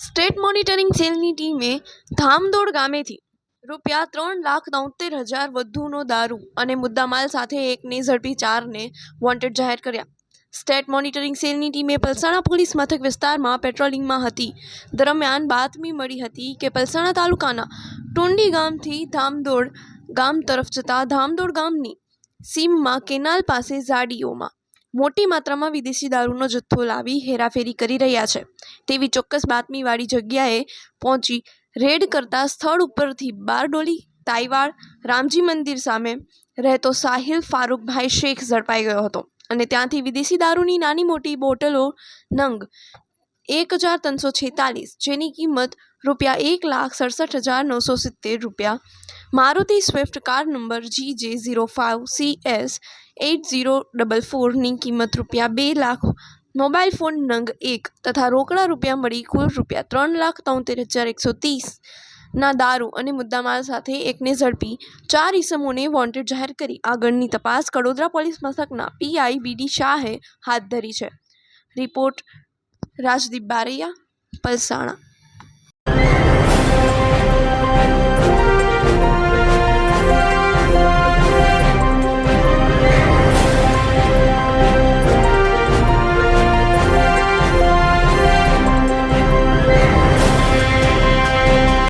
State monitoring સેલની ટીમે ધામદોડ ગામેથી રૂપિયા ત્રણ લાખ તોતેર હજાર વધુનો દારૂ અને મુદ્દામાલ સાથે એકને ઝડપી ચારને વોન્ટેડ જાહેર કર્યા. સ્ટેટ મોનિટરિંગ સેલની ટીમે પલસાણા પોલીસ મથક વિસ્તારમાં પેટ્રોલિંગમાં હતી. દરમિયાન બાતમી મળી હતી કે પલસાણા તાલુકાના ટુંડી ગામથી ધામદોડ ગામ તરફ જતા ધામદોડ ગામની સીમમાં કેનાલ પાસે ઝાડીઓમાં મોટી માત્રામાં વિદેશી દારૂનો જથ્થો લાવી હેરાફેરી કરી રહ્યા છે. તેવી ચોક્કસ બાતમીવાળી જગ્યાએ પહોંચી રેડ કરતા સ્થળ ઉપરથી બારડોલી તાઈવાડ રામજી મંદિર સામે રહેતો સાહિલ ફારૂકભાઈ શેખ ઝડપાઈ ગયો હતો અને ત્યાંથી વિદેશી દારૂની નાની મોટી બોટલો નંગ એક હજાર ત્રણસો છેતાલીસ જેની કિંમત રૂપિયા એક લાખ સડસઠ હજાર નવસો સિત્તેર રૂપિયા. Maruti Swift car number G J zero five C S eight zero double ફોરની કિંમત રૂપિયા બે લાખ. મોબાઈલ ફોન નંગ એક તથા રોકડા રૂપિયા મળી કુલ રૂપિયા ત્રણ લાખ તોતેર હજાર એકસો ત્રીસ. ના દારૂ અને મુદ્દામાલ સાથે એકને ઝડપી. ચાર ઇસમોને વોન્ટેડ જાહેર કરી. આગળની તપાસ કડોદરા પોલીસ મથકના પીઆઈ બીડી શાહે હાથ ધરી છે. રિપોર્ટ રાજદીપ બારૈયા પલસાણા.